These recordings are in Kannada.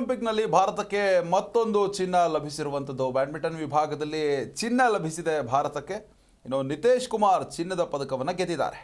ಒಲಿಂಪಿಕ್ನಲ್ಲಿ ಭಾರತಕ್ಕೆ ಮತ್ತೊಂದು ಚಿನ್ನ ಲಭಿಸಿರುವಂಥದ್ದು. ಬ್ಯಾಡ್ಮಿಂಟನ್ ವಿಭಾಗದಲ್ಲಿ ಚಿನ್ನ ಲಭಿಸಿದೆ ಭಾರತಕ್ಕೆ. ಇನ್ನು ನಿತೇಶ್ ಕುಮಾರ್ ಚಿನ್ನದ ಪದಕವನ್ನು ಗೆದ್ದಿದ್ದಾರೆ.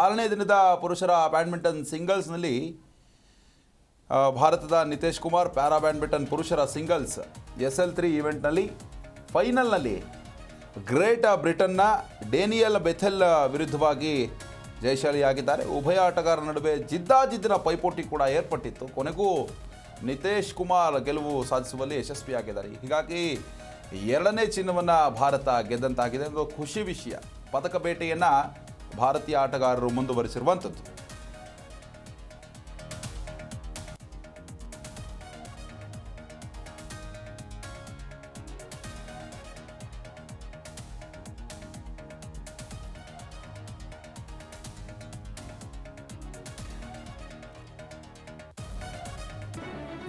ಆರನೇ ದಿನದ ಪುರುಷರ ಬ್ಯಾಡ್ಮಿಂಟನ್ ಸಿಂಗಲ್ಸ್ನಲ್ಲಿ ನಲ್ಲಿ ಭಾರತದ ನಿತೇಶ್ ಕುಮಾರ್ ಪ್ಯಾರಾ ಬ್ಯಾಡ್ಮಿಂಟನ್ ಪುರುಷರ ಸಿಂಗಲ್ಸ್ ಎಸ್ ಎಲ್ ತ್ರೀ ಈವೆಂಟ್ನಲ್ಲಿ, ಫೈನಲ್ನಲ್ಲಿ ಗ್ರೇಟ್ ಬ್ರಿಟನ್ನ ಡೇನಿಯಲ್ ಬೆಥೆಲ್ ವಿರುದ್ಧವಾಗಿ ಜಯಶಾಲಿಯಾಗಿದ್ದಾರೆ. ಉಭಯ ಆಟಗಾರರ ನಡುವೆ ಜಿದ್ದಾಜಿದ್ದಿನ ಪೈಪೋಟಿ ಕೂಡ ಏರ್ಪಟ್ಟಿತ್ತು. ಕೊನೆಗೂ ನಿತೇಶ್ ಕುಮಾರ್ ಗೆಲುವು ಸಾಧಿಸುವಲ್ಲಿ ಯಶಸ್ವಿಯಾಗಿದ್ದಾರೆ. ಹೀಗಾಗಿ ಎರಡನೇ ಚಿನ್ನವನ್ನು ಭಾರತ ಗೆದ್ದಂತಾಗಿದೆ ಒಂದು ಖುಷಿ ವಿಷಯ. ಪದಕ ಬೇಟೆಯನ್ನು ಭಾರತೀಯ ಆಟಗಾರರು ಮುಂದುವರಿಸಿರುವಂಥದ್ದು